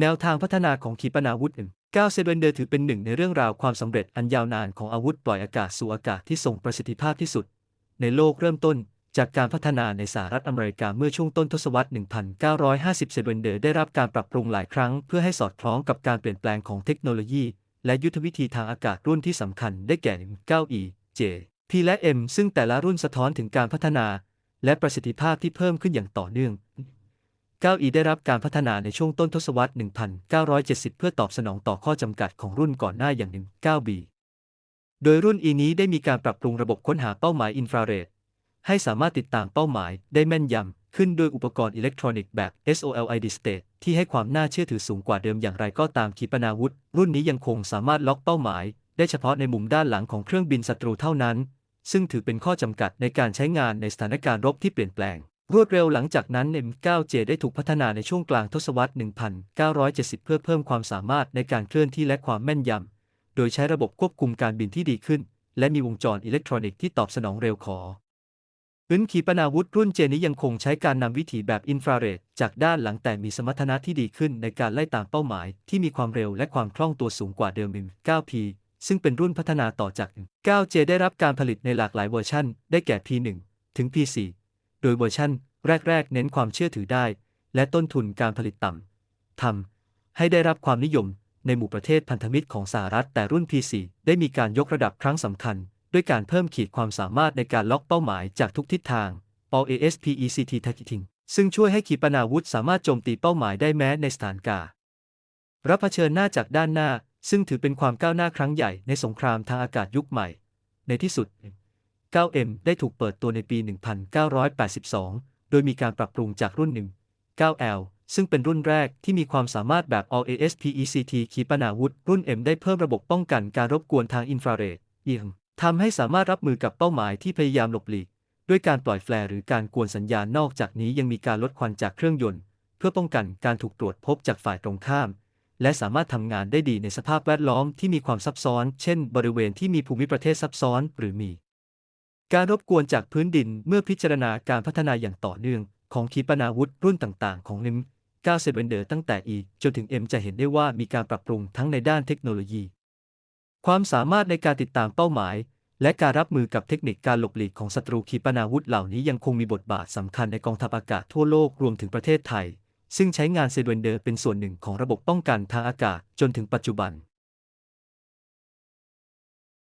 แนวทางพัฒนาของขีปนาวุธ M9 เซเวนเดอร์ถือเป็นหนึ่งในเรื่องราวความสำเร็จอันยาวนานของอาวุธปล่อยอากาศสู่อากาศที่ทรงประสิทธิภาพที่สุด ในโลกเริ่มต้นจากการพัฒนาในสหรัฐอเมริกาเมื่อช่วงต้นทศวรรษ 1950 เซเวนเดอร์ได้รับการปรับปรุงหลายครั้งเพื่อให้สอดคล้องกับการเปลี่ยนแปลงของเทคโนโลยี และยุทธวิธีทางอากาศรุ่นที่สำคัญได้แก่ M9E J P และ M ซึ่งแต่ละรุ่นสะท้อนถึงการพัฒนา และประสิทธิภาพที่เพิ่มขึ้นอย่างต่อเนื่อง 9E ได้รับการพัฒนาในช่วงต้นทศวรรษ 1970 เพื่อตอบสนองต่อข้อจำกัดของรุ่นก่อนหน้าอย่าง 9B โดยรุ่น E นี้ได้มีการปรับปรุงระบบค้นหาเป้าหมายอินฟราเรดให้สามารถติดตามเป้าหมายได้แม่นยำ ขึ้นด้วยอุปกรณ์อิเล็กทรอนิกส์แบบ SOLID State ที่ให้ความน่าเชื่อถือสูงกว่าเดิมอย่างไรก็ตามขีปนาวุธ รุ่นนี้ยังคงสามารถล็อกเป้าหมาย ได้เฉพาะในมุมด้านหลังของเครื่องบินศัตรูเท่านั้น ซึ่งถือเป็นข้อจำกัดในการใช้งานในสถานการณ์รบที่เปลี่ยนแปลง รวดเร็วหลังจากนั้น M9J ได้ถูกพัฒนาในช่วงกลางทศวรรษ 1970 เพื่อเพิ่มความสามารถในการเคลื่อนที่และความแม่นยำ โดยใช้ระบบควบคุมการบินที่ดีขึ้น และมีวงจรอิเล็กทรอนิกส์ที่ตอบสนองเร็วขออื่นขีปนาวุธรุ่นเจนี้ยังคงใช้การนำวิถีแบบอินฟราเรดจากด้านหลังแต่มีสมรรถนะที่ดีขึ้นในการไล่ตามเป้าหมาย ที่มีความเร็วและความคล่องตัวสูงกว่าเดิม M9P ซึ่งเป็นรุ่นพัฒนาต่อจาก 9J ได้รับการผลิตในหลากหลายเวอร์ชันได้แก่ P1 ถึง P4 โดยเวอร์ชันแรก ๆ เน้นความเชื่อถือได้ และต้นทุนการผลิตต่ำทำให้ได้รับความนิยมในหมู่ประเทศพันธมิตรของสหรัฐ แต่รุ่น P4 ได้มีการยกระดับครั้งสำคัญ ด้วยการเพิ่มขีดความสามารถในการล็อกเป้าหมายจากทุกทิศทาง All ASPECT Targeting ซึ่งช่วยให้ขีปนาวุธสามารถโจมตีเป้าหมายได้แม้ในสถานการณ์รับเผชิญหน้าจากด้านหน้า ซึ่งถือเป็นความก้าวหน้าครั้งใหญ่ในสงครามทางอากาศยุคใหม่ ในที่สุด 9M ได้ถูกเปิดตัวในปี 1982 โดยมีการปรับปรุงจากรุ่น 1 9L ซึ่งเป็นรุ่นแรกที่มีความสามารถแบบ All ASPECT ขีปนาวุธ รุ่น M ได้เพิ่มระบบป้องกันการรบกวนทางอินฟราเรดเอียงทำให้สามารถรับมือกับเป้าหมายที่พยายามหลบหลีก ด้วยการปล่อยแฟลร์หรือการกวนสัญญาณนอกจากนี้ยังมีการลดควันจากเครื่องยนต์ เพื่อป้องกันการถูกตรวจพบจากฝ่ายตรงข้าม และสามารถทำงานได้ดีในสภาพแวดล้อมที่มีความซับซ้อน เช่น บริเวณที่มีภูมิประเทศซับซ้อน หรือมี การรบกวนจากพื้นดินเมื่อพิจารณาการพัฒนาอย่างต่อเนื่อง ของขีปนาวุธรุ่นต่างๆ ของนิม9เซเวนเดอร์ตั้งแต่ E จนถึง M จะเห็นได้ว่ามีการปรับปรุงทั้งในด้านเทคโนโลยี ความสามารถในการติดตามเป้าหมาย และการรับมือกับเทคนิคการหลบหลีกของศัตรูขีปนาวุธเหล่านี้ยังคงมีบทบาทสำคัญในกองทัพอากาศทั่วโลกรวมถึงประเทศไทย ซึ่งใช้งานเซเวนเดอร์เป็นส่วนหนึ่งของระบบป้องกันทางอากาศจนถึงปัจจุบัน